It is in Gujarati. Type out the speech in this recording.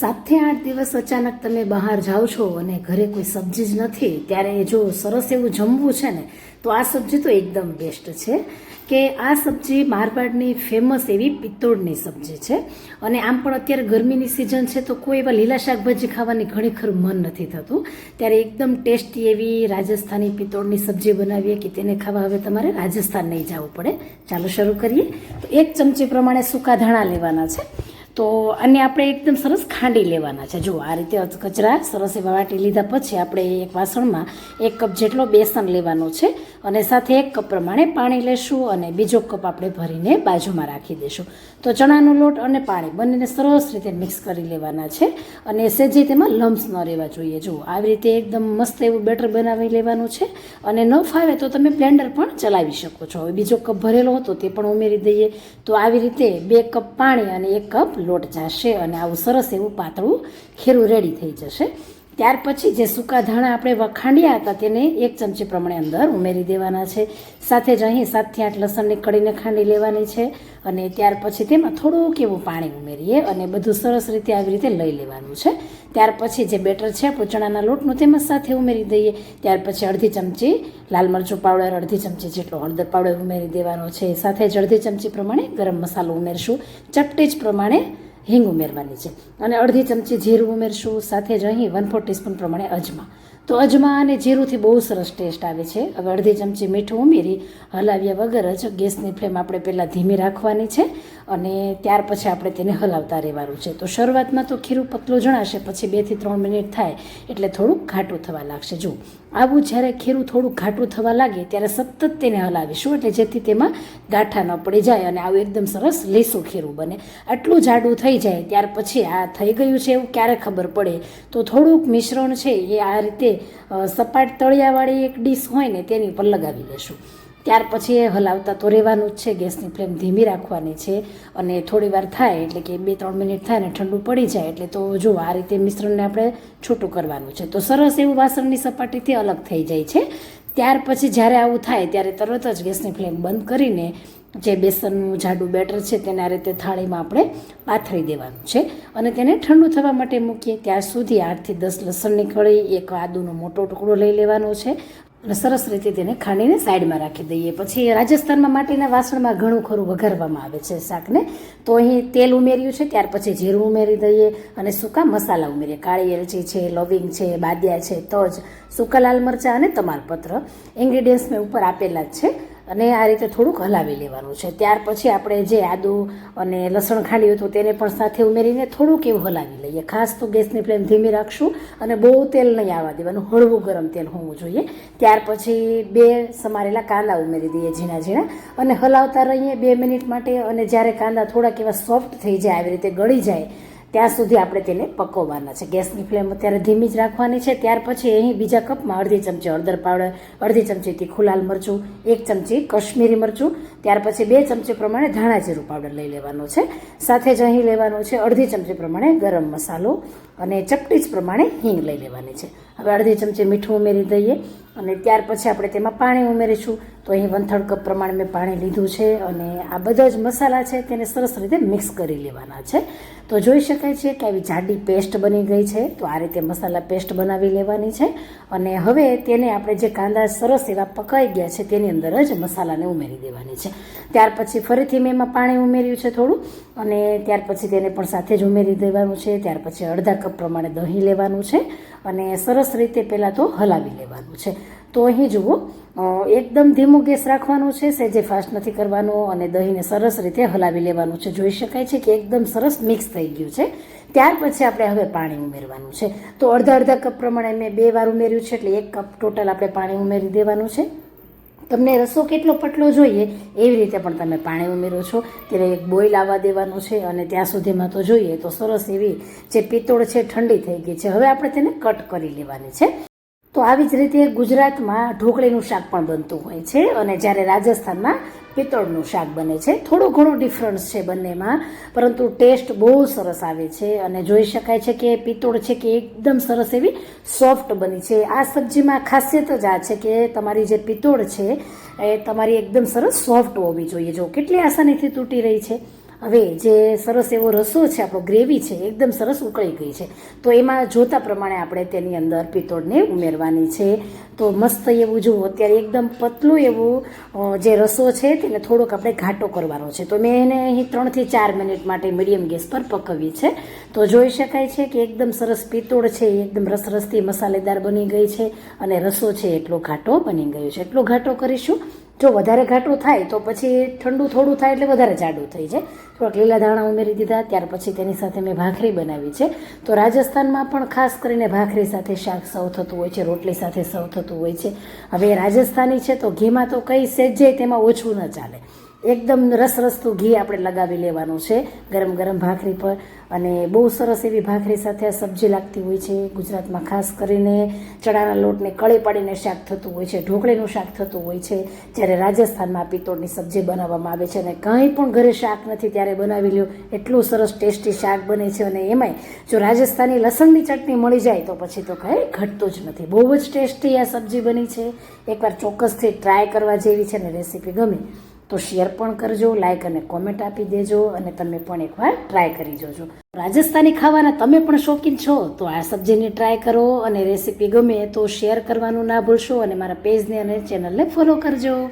સાતથી આઠ દિવસ અચાનક તમે બહાર જાઓ છો અને ઘરે કોઈ સબ્જી જ નથી, ત્યારે જો સરસ એવું જમવું છે ને, તો આ સબ્જી તો એકદમ બેસ્ટ છે. કે આ સબ્જી મારવાડની ફેમસ એવી પિત્તોળની સબ્જી છે. અને આમ પણ અત્યારે ગરમીની સિઝન છે, તો કોઈ એવા લીલા શાકભાજી ખાવાની ઘણી ખરું મન નથી થતું. ત્યારે એકદમ ટેસ્ટી એવી રાજસ્થાની પિત્તોળની સબ્જી બનાવીએ કે તેને ખાવા હવે તમારે રાજસ્થાન નહીં જવું પડે. ચાલો શરૂ કરીએ. તો એક ચમચી પ્રમાણે સૂકા ધાણા લેવાના છે. તો અને આપણે એકદમ સરસ ખાંડી લેવાના છે. જો આ રીતે કચરા સરસ એવા વાટી લીધા પછી આપણે એક વાસણમાં એક કપ જેટલો બેસન લેવાનો છે અને સાથે એક કપ પ્રમાણે પાણી લેશું અને બીજો કપ આપણે ભરીને બાજુમાં રાખી દઈશું તો ચણાનો લોટ અને પાણી બંનેને સરસ રીતે મિક્સ કરી લેવાના છે અને સેજી તેમાં લમ્સ ન રહેવા જોઈએ. જુઓ, આવી રીતે એકદમ મસ્ત એવું બેટર બનાવી લેવાનું છે અને ન ફાવે તો તમે બ્લેન્ડર પણ ચલાવી શકો છો. હવે બીજો કપ ભરેલો હતો તે પણ ઉમેરી દઈએ. તો આવી રીતે બે કપ પાણી અને એક કપ લોટ જાશે અને આવું સરસ એવું પાતળું ખીરું રેડી થઈ જશે. ત્યાર પછી જે સૂકા ધાણા આપણે વખાંડ્યા હતા તેને એક ચમચી પ્રમાણે અંદર ઉમેરી દેવાના છે. સાથે જ અહીં સાતથી આઠ લસણની કળીને ખાંડી લેવાની છે અને ત્યાર પછી તેમાં થોડુંક એવું પાણી ઉમેરીએ અને બધું સરસ રીતે આવી રીતે લઈ લેવાનું છે. ત્યાર પછી જે બેટર છે આપણું ચણાના લોટનું તેમાં સાથે ઉમેરી દઈએ. ત્યાર પછી અડધી ચમચી લાલ મરચું પાવડર, અડધી ચમચી જેટલો હળદર પાવડર ઉમેરી દેવાનો છે. સાથે જ અડધી ચમચી પ્રમાણે ગરમ મસાલો ઉમેરશું. ચપટી જ પ્રમાણે હિંગ ઉમેરવાની છે. અને અડધી ચમચી જીરું ઉમેરશું, સાથે જ અહીં વન ફોર ટીસ્પૂન પ્રમાણે અજમા. તો અજમા અને જીરુંથી બહુ સરસ ટેસ્ટ આવે છે. હવે અડધી ચમચી મીઠું ઉમેરી, હલાવ્યા વગર જ ગેસની ફ્લેમ આપણે પહેલાં ધીમી રાખવાની છે અને ત્યાર પછી આપણે તેને હલાવતા રહેવાનું છે. તો શરૂઆતમાં તો ખીરું પતલું જણાશે, પછી બેથી ત્રણ મિનિટ થાય એટલે થોડુંક ઘાટું થવા લાગશે. જો આવું જ્યારે ખીરું થોડું ઘાટું થવા લાગે ત્યારે સતત તેને હલાવીશું એટલે જેથી તેમાં ગાંઠા ન પડી જાય અને આવું એકદમ સરસ લીસું ખીરું બને. આટલું જાડું થઈ જાય ત્યાર પછી આ થઈ ગયું છે એવું ક્યારે ખબર પડે. તો થોડુંક મિશ્રણ છે એ આ રીતે સપાટ તળિયાવાળી એક ડીશ હોય ને તેની ઉપર લગાવી લેશું ત્યાર પછી એ હલાવતા તો રહેવાનું જ છે, ગેસની ફ્લેમ ધીમી રાખવાની છે અને થોડી વાર થાય એટલે કે બે, ત્રણ મિનિટ થાય ને ઠંડુ પડી જાય એટલે તો જો આ રીતે મિશ્રણને આપણે છૂટું કરવાનું છે. તો સરસ એવું વાસણની સપાટીથી અલગ થઈ જાય છે. ત્યાર પછી જ્યારે આવું થાય ત્યારે તરત જ ગેસની ફ્લેમ બંધ કરીને જે બેસનનું જાડું બેટર છે તેને રીતે થાળીમાં આપણે પાથરી દેવાનું છે અને તેને ઠંડુ થવા માટે મૂકીએ. ત્યાર સુધી આઠથી દસ લસણની કળી, એક આદુનો મોટો ટુકડો લઈ લેવાનો છે અને સરસ રીતે તેને ખાંડીને સાઈડમાં રાખી દઈએ. પછી રાજસ્થાનમાં માટીના વાસણમાં ઘણું ખરું વઘારવામાં આવે છે શાકને. તો અહીં તેલ ઉમેર્યું છે, ત્યાર પછી જીરું ઉમેરી દઈએ અને સૂકા મસાલા ઉમેરીએ. કાળી એલચી છે, લવિંગ છે, બાદિયા છે, તજ, સૂકા લાલ મરચાં અને તમાલપત્ર. ઇન્ગ્રીડિયન્ટ્સ મેં ઉપર આપેલા જ છે. અને આ રીતે થોડુંક હલાવી લેવાનું છે. ત્યાર પછી આપણે જે આદુ અને લસણ ખાંડ્યું હતું તેને પણ સાથે ઉમેરીને થોડુંક એવું હલાવી લઈએ. ખાસ તો ગેસની ફ્લેમ ધીમી રાખશું અને બહુ તેલ નહીં આવવા દેવાનું. હળવું ગરમ તેલ હોવું જોઈએ. ત્યાર પછી બે સમારેલા કાંદા ઉમેરી દઈએ ઝીણા ઝીણા અને હલાવતા રહીએ બે મિનિટ માટે. અને જ્યારે કાંદા થોડાક એવા સોફ્ટ થઈ જાય, આવી રીતે ગળી જાય ત્યાં સુધી આપણે તેને પકવવાના છે. ગેસની ફ્લેમ અત્યારે ધીમી જ રાખવાની છે. ત્યાર પછી અહીં બીજા કપમાં અડધી ચમચી હળદર પાવડર, અડધી ચમચી તીખું લાલ મરચું, એક ચમચી કશ્મીરી મરચું, ત્યાર પછી બે ચમચી પ્રમાણે ધાણા જીરું પાવડર લઈ લેવાનો છે. સાથે જ અહીં લેવાનો છે અડધી ચમચી પ્રમાણે ગરમ મસાલો અને ચપટી પ્રમાણે હિંગ લઈ લેવાની છે. હવે અડધી ચમચી મીઠું ઉમેરી દઈએ. અને ત્યાર પછી આપણે તેમાં પાણી ઉમેરીશું. તો અહીં વન કપ પ્રમાણે મેં પાણી લીધું છે અને આ બધા જ મસાલા છે તેને સરસ રીતે મિક્સ કરી લેવાના છે. તો જોઈ શકાય છે કે આવી જાડી પેસ્ટ બની ગઈ છે. તો આ રીતે મસાલા પેસ્ટ બનાવી લેવાની છે. અને હવે તેને આપણે જે કાંદા સરસ એવા પકાઈ ગયા છે તેની અંદર જ મસાલાને ઉમેરી દેવાની છે. ત્યાર પછી ફરીથી મેં એમાં પાણી ઉમેર્યું છે થોડું. અને ત્યાર પછી તેને પણ સાથે જ ઉમેરી દેવાનું છે. ત્યાર પછી અડધા કપ પ્રમાણે દહીં લેવાનું છે. અને સરસ રીતે પહેલાં તો હલાવી લેવાનું છે. તો અહીં જુઓ એકદમ ધીમો ગેસ રાખવાનું છે, સેજે ફાસ્ટ નથી કરવાનો અને દહીંને સરસ રીતે હલાવી લેવાનું છે. જોઈ શકાય છે કે એકદમ સરસ મિક્સ થઈ ગયું છે. ત્યાર પછી આપણે હવે પાણી ઉમેરવાનું છે. તો અડધા અડધા કપ પ્રમાણે મેં બે વાર ઉમેર્યું છે, એટલે એક કપ ટોટલ આપણે પાણી ઉમેરી દેવાનું છે. તમને રસો કેટલો પટલો જોઈએ, એવી રીતે પણ તમે પાણી ઉમેરો છો. ત્યારે એક બોઇલ આવવા દેવાનું છે અને ત્યાં સુધીમાં તો જોઈએ, તો સરસ એવી જે પિત્તોળ છે ઠંડી થઈ ગઈ છે. હવે આપણે તેને કટ કરી લેવાની છે. તો આવી જ રીતે ગુજરાતમાં ઢોકળીનું શાક પણ બનતું હોય છે અને જ્યારે રાજસ્થાનમાં પિત્તળનું શાક બને છે. થોડો ઘણો ડિફરન્સ છે બંનેમાં, પરંતુ ટેસ્ટ બહુ સરસ આવે છે અને જોઈ શકાય છે કે પિત્તોળ છે કે એકદમ સરસ એવી સોફ્ટ બની છે. આ સબ્જીમાં ખાસિયત જ આ છે કે તમારી જે પિત્તોળ છે, એ તમારી એકદમ સરસ સોફ્ટ હોવી જોઈએ. જો કેટલી આસાનીથી તૂટી રહી છે. હવે જે સરસ એવો રસો છે, આપણો ગ્રેવી છે એકદમ સરસ ઉકળી ગઈ છે. તો એમાં જોતા પ્રમાણે આપણે તેની અંદર પિત્તોળને ઉમેરવાની છે. તો મસ્ત એવું જુઓ, અત્યારે એકદમ પતલું એવું જે રસો છે, તેને થોડોક આપણે ઘાટો કરવાનો છે. તો મેં એને અહીં ત્રણથી ચાર મિનિટ માટે મીડિયમ ગેસ પર પકવી છે. તો જોઈ શકાય છે કે એકદમ સરસ પિત્તોળ છે એકદમ રસરસથી મસાલેદાર બની ગઈ છે અને રસો છે, એટલો ઘાટો બની ગયો છે. એટલો ઘાટો કરીશું જો વધારે ઘાટું થાય તો પછી ઠંડુ થોડું થાય એટલે વધારે જાડું થઈ જાય. થોડાક લીલા ધાણા ઉમેરી દીધા, ત્યાર પછી તેની સાથે મેં ભાખરી બનાવી છે. તો રાજસ્થાનમાં પણ ખાસ કરીને ભાખરી સાથે શાક સર્વ થતું હોય છે, રોટલી સાથે સર્વ થતું હોય છે. હવે રાજસ્થાની છે તો ઘીમાં તો કંઈ સેજ જાય તેમાં ઓછું ન ચાલે. એકદમ રસ રસતું ઘી આપણે લગાવી લેવાનું છે. ગરમ ગરમ ભાખરી પર. અને બહુ સરસ એવી ભાખરી સાથે આ સબ્જી લાગતી હોય છે. ગુજરાતમાં ખાસ કરીને ચણાના લોટને કળી પાડીને શાક થતું હોય છે. ઢોકળીનું શાક થતું હોય છે. જ્યારે રાજસ્થાનમાં પિત્તોળની સબ્જી બનાવવામાં આવે છે અને કંઈ પણ ઘરે શાક નથી ત્યારે બનાવી લ્યો. એટલું સરસ ટેસ્ટી શાક બને છે અને એમાંય જો રાજસ્થાની લસણની ચટણી મળી જાય તો પછી તો કંઈ ઘટતું જ નથી. બહુ જ ટેસ્ટી આ સબ્જી બની છે. એકવાર ચોક્કસથી ટ્રાય કરવા જેવી છે ને રેસીપી ગમે. તો શેર પણ કરજો લાઇક અને કોમેન્ટ આપી દેજો અને તમે પણ એકવાર ટ્રાય કરી જોજો. રાજસ્થાની ખાવાના તમે પણ શોખીન છો? તો આ સબ્જીની ટ્રાય કરો અને રેસીપી ગમે તો શેર કરવાનું ના ભૂલશો અને મારા પેજને અને ચેનલને ફોલો કરજો.